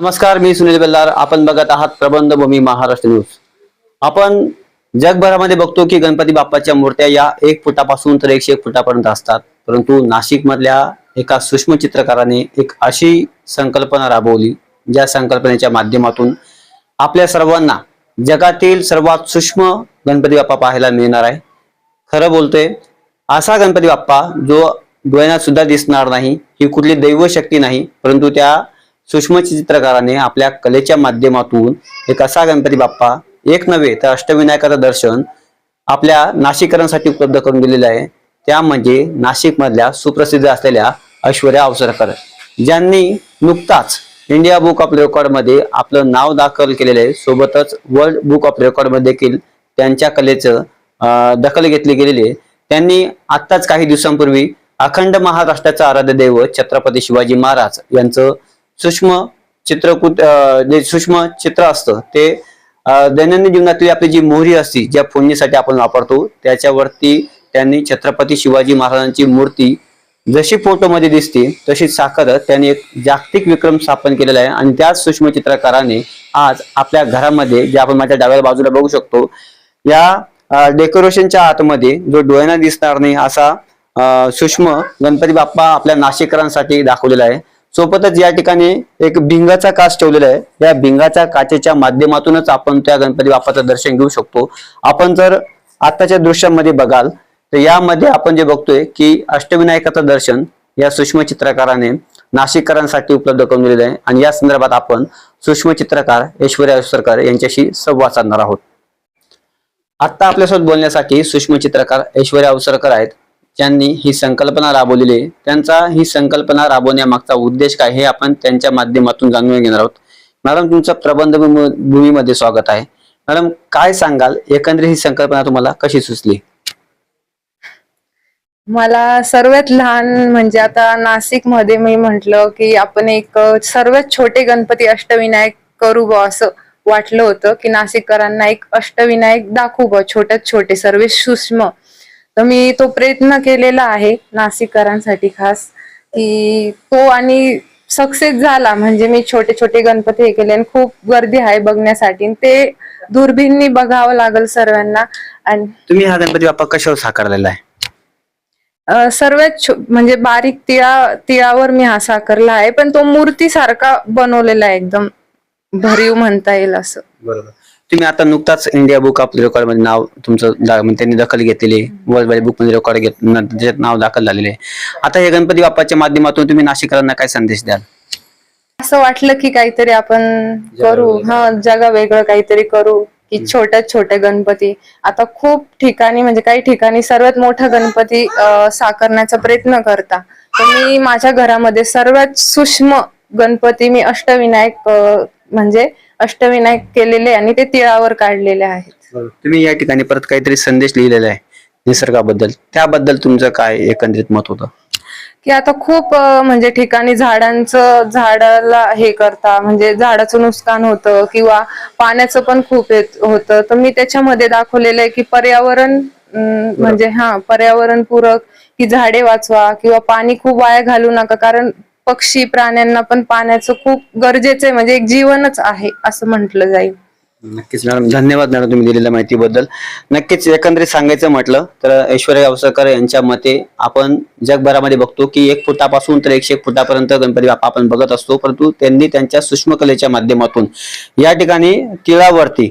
नमस्कार मी सुनील बेल्लार. आपण बघत आहात प्रबंध भूमी महाराष्ट्र न्यूज. आपण जगभरामध्ये बघतो की गणपती बाप्पाच्या मूर्त्या या एक फुटापासून तर एकशे एक फुटापर्यंत असतात. परंतु नाशिक मधल्या एका सूक्ष्म चित्रकाराने एक अशी संकल्पना राबवली ज्या संकल्पनेच्या माध्यमातून आपल्या सर्वांना जगातील सर्वात सूक्ष्म गणपती बाप्पा पाहायला मिळणार आहे. खरं बोलतोय असा गणपती बाप्पा जो डोळ्यांना सुद्धा दिसणार नाही ही कुठली दैव शक्ती नाही परंतु त्या सूक्ष्म चित्रकाराने आपल्या कलेच्या माध्यमातून एक असा गणपती बाप्पा एक नव्हे तर अष्टविनायकाचं दर्शन आपल्या नाशिककरांसाठी उपलब्ध करून दिलेलं आहे. त्या म्हणजे नाशिकमधल्या सुप्रसिद्ध असलेल्या ऐश्वर्या अवसरकर. ज्यांनी नुकताच इंडिया बुक ऑफ रेकॉर्डमध्ये आपलं नाव दाखल केलेलं आहे. सोबतच वर्ल्ड बुक ऑफ रेकॉर्डमध्ये देखील त्यांच्या कलेचं दखल घेतली गेलेली आहे. त्यांनी आत्ताच काही दिवसांपूर्वी अखंड महाराष्ट्राचं आराध्य दैवत छत्रपती शिवाजी महाराज यांचं सूक्ष्म चित्रकूट जे सूक्ष्म चित्र असतं ते दैनंदिन जीवनातली आपली जी मोहरी असते ज्या फोडणीसाठी आपण वापरतो त्याच्यावरती त्यांनी छत्रपती शिवाजी महाराजांची मूर्ती जशी फोटोमध्ये दिसते तशी साखर त्यांनी एक जागतिक विक्रम स्थापन केलेला आहे. आणि त्याच सूक्ष्म चित्रकाराने आज आपल्या घरामध्ये जे आपण माझ्या डाव्या बाजूला बघू शकतो या डेकोरेशनच्या आतमध्ये जो डोळ्यांना दिसणार नाही असा सूक्ष्म गणपती बाप्पा आपल्या नाशिककरांसाठी दाखवलेला आहे. सोबतच या ठिकाणी एक भिंगाचा काच ठेवलेला आहे. या भिंगाच्या काचेच्या माध्यमातूनच आपण त्या गणपती बाप्पाचं दर्शन घेऊ शकतो. आपण जर आताच्या दृश्यामध्ये बघाल तर यामध्ये आपण जे बघतोय की अष्टविनायकाचं दर्शन या सूक्ष्म चित्रकाराने नाशिककरांसाठी उपलब्ध करून दिलेलं आहे. आणि या संदर्भात आपण सूक्ष्म चित्रकार ऐश्वर्या सरकार यांच्याशी संवाद साधणार आहोत. आता आपल्यासोबत बोलण्यासाठी सूक्ष्म चित्रकार ऐश्वर्या अवसरकर आहेत. ज्यांनी ही संकल्पना राबवलेली आहे. त्यांचा ही संकल्पना राबवण्यामागचा उद्देश काय हे आपण त्यांच्या माध्यमातून जाणून घेणार आहोत. मॅडम तुमचं प्रबंध भूमीमध्ये स्वागत आहे. मॅडम काय सांगाल? एकंदरीत ही संकल्पना तुम्हाला कशी सुचली? मला सर्वात लहान म्हणजे आता नाशिकमध्ये मी म्हंटल की आपण एक सर्वात छोटे गणपती अष्टविनायक करू ब असं वाटलं होतं की नाशिककरांना एक अष्टविनायक दाखवू ब छोट्यात छोटे सर्व सूक्ष्म. तर मी तो प्रयत्न केलेला आहे नाशिककरांसाठी खास की तो आणि सक्सेस झाला. म्हणजे मी छोटे छोटे गणपती हे केले आणि खूप गर्दी आहे बघण्यासाठी. ते दुर्बिननी बघावं लागल सर्वांना. आणि तुम्ही हा गणपती बाप्पा कशावर साकारलेला आहे? अ, सर्वात छो- म्हणजे बारीक तिळा तिळावर मी हा साकारला आहे. पण तो मूर्ती सारखा बनवलेला आहे एकदम भरीव म्हणता येईल असं. बरोबर. तुम्ही आता नुकताच इंडिया बुक ऑफ रेकॉर्डमध्ये नाव तुमचं दा- म्हणजे त्यांनी दखल घेतलेली वर्ल्ड वाईड बुकमध्ये रेकॉर्ड घेत न- त्याच्यात नाव दाखल झालेले. आहे आता हे गणपती बाप्पाच्या माध्यमातून तुम्ही नाशिकरांना काय संदेश द्याल? असं वाटलं की काहीतरी आपण करू. हा जगा वेगळं काहीतरी करू की छोट्यात छोटे गणपती. आता खूप ठिकाणी म्हणजे काही ठिकाणी सर्वात मोठा गणपती अ, साकारण्याचा प्रयत्न करता. तर मी माझ्या घरामध्ये सर्वात सूक्ष्म गणपती मी अष्टविनायक अ, म्हणजे अष्टविनायक केलेले आणि ते तिळावर काढलेले आहेत. तुम्ही या ठिकाणी परत काहीतरी संदेश लिहिलेला आहे निसर्गाबद्दल. त्याबद्दल तुमचं काय एकंदरीत मत होतं? की आता खूप म्हणजे ठिकाणी झाडांचं झाडाला हे करता म्हणजे झाडाचं नुकसान होतं किंवा पाण्याचं पण खूप होतं. तर मी त्याच्यामध्ये दाखवलेलं आहे की पर्यावरण म्हणजे हा पर्यावरण पूरक की झाडे वाचवा किंवा पाणी खूप वाया घालू नका. कारण पक्षी प्राण्यांना पण पाण्याचं खूप गरजेचं आहे. म्हणजे एक जीवनच आहे असं म्हटलं जाईल. नक्कीच मॅडम धन्यवाद मॅडम तुम्ही दिलेल्या माहितीबद्दल. नक्कीच एकंदरीत सांगायचं म्हटलं तर ऐश्वर्या अवसरकर यांच्या मते आपण जगभरामध्ये बघतो की एक फुटापासून तर एकशे एक फुटापर्यंत गणपती बाप्पा आपण बघत असतो. परंतु त्यांनी त्यांच्या सूक्ष्मकलेच्या माध्यमातून या ठिकाणी तिळावरती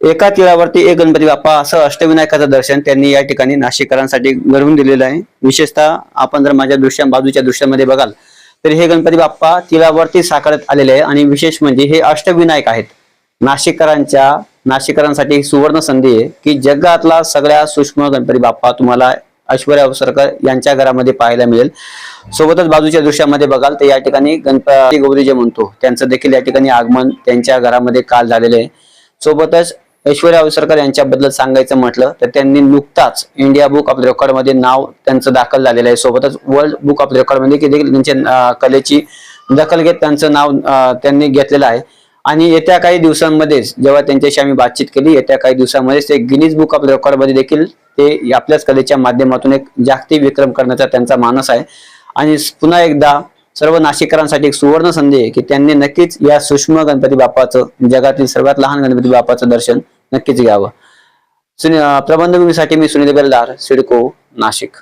एका तिळावरती एक गणपती बाप्पा असं अष्टविनायकाचं दर्शन त्यांनी या ठिकाणी नाशिककरांसाठी घडवून दिलेलं आहे. विशेषतः आपण जर माझ्या दृश्या बाजूच्या दृश्यामध्ये बघाल तर हे गणपती बाप्पा तिलावरती साकारत आलेले आहे आणि विशेष म्हणजे हे अष्टविनायक आहेत. नाशिककरांच्या नाशिककरांसाठी सुवर्ण संधी आहे की जगातला सगळ्या सूक्ष्म गणपती बाप्पा तुम्हाला ऐश्वर्या अवसरकर यांच्या घरामध्ये पाहायला मिळेल. सोबतच बाजूच्या दृश्यामध्ये बघाल तर या ठिकाणी गणपती गौरी जे म्हणतो. त्यांचं देखील या ठिकाणी आगमन त्यांच्या घरामध्ये काल झालेले आहे. सोबतच ऐश्वर्या अवसरकर यांच्याबद्दल सांगायचं म्हटलं तर त्यांनी नुकताच इंडिया बुक ऑफ रेकॉर्डमध्ये नाव त्यांचं दाखल झालेलं आहे. सोबतच वर्ल्ड बुक ऑफ रेकॉर्डमध्ये की देखील त्यांच्या कलेची दखल घेत त्यांचं नाव त्यांनी घेतलेलं आहे. आणि येत्या काही दिवसांमध्येच जेव्हा त्यांच्याशी आम्ही बातचीत केली येत्या काही दिवसांमध्येच ते गिनीज बुक ऑफ रेकॉर्डमध्ये देखील ते आपल्याच कलेच्या माध्यमातून एक जागतिक विक्रम करण्याचा त्यांचा मानस आहे. आणि पुन्हा एकदा सर्व नाशिककरांसाठी एक सुवर्ण संधी आहे की त्यांनी नक्कीच या सूक्ष्म गणपती बाप्पाचं जगातील सर्वात लहान गणपती बाप्पाचं दर्शन नक्कीच घ्यावं. सुनि- प्रबंधभूमीसाठी मी सुनील बेलदार सिडको नाशिक.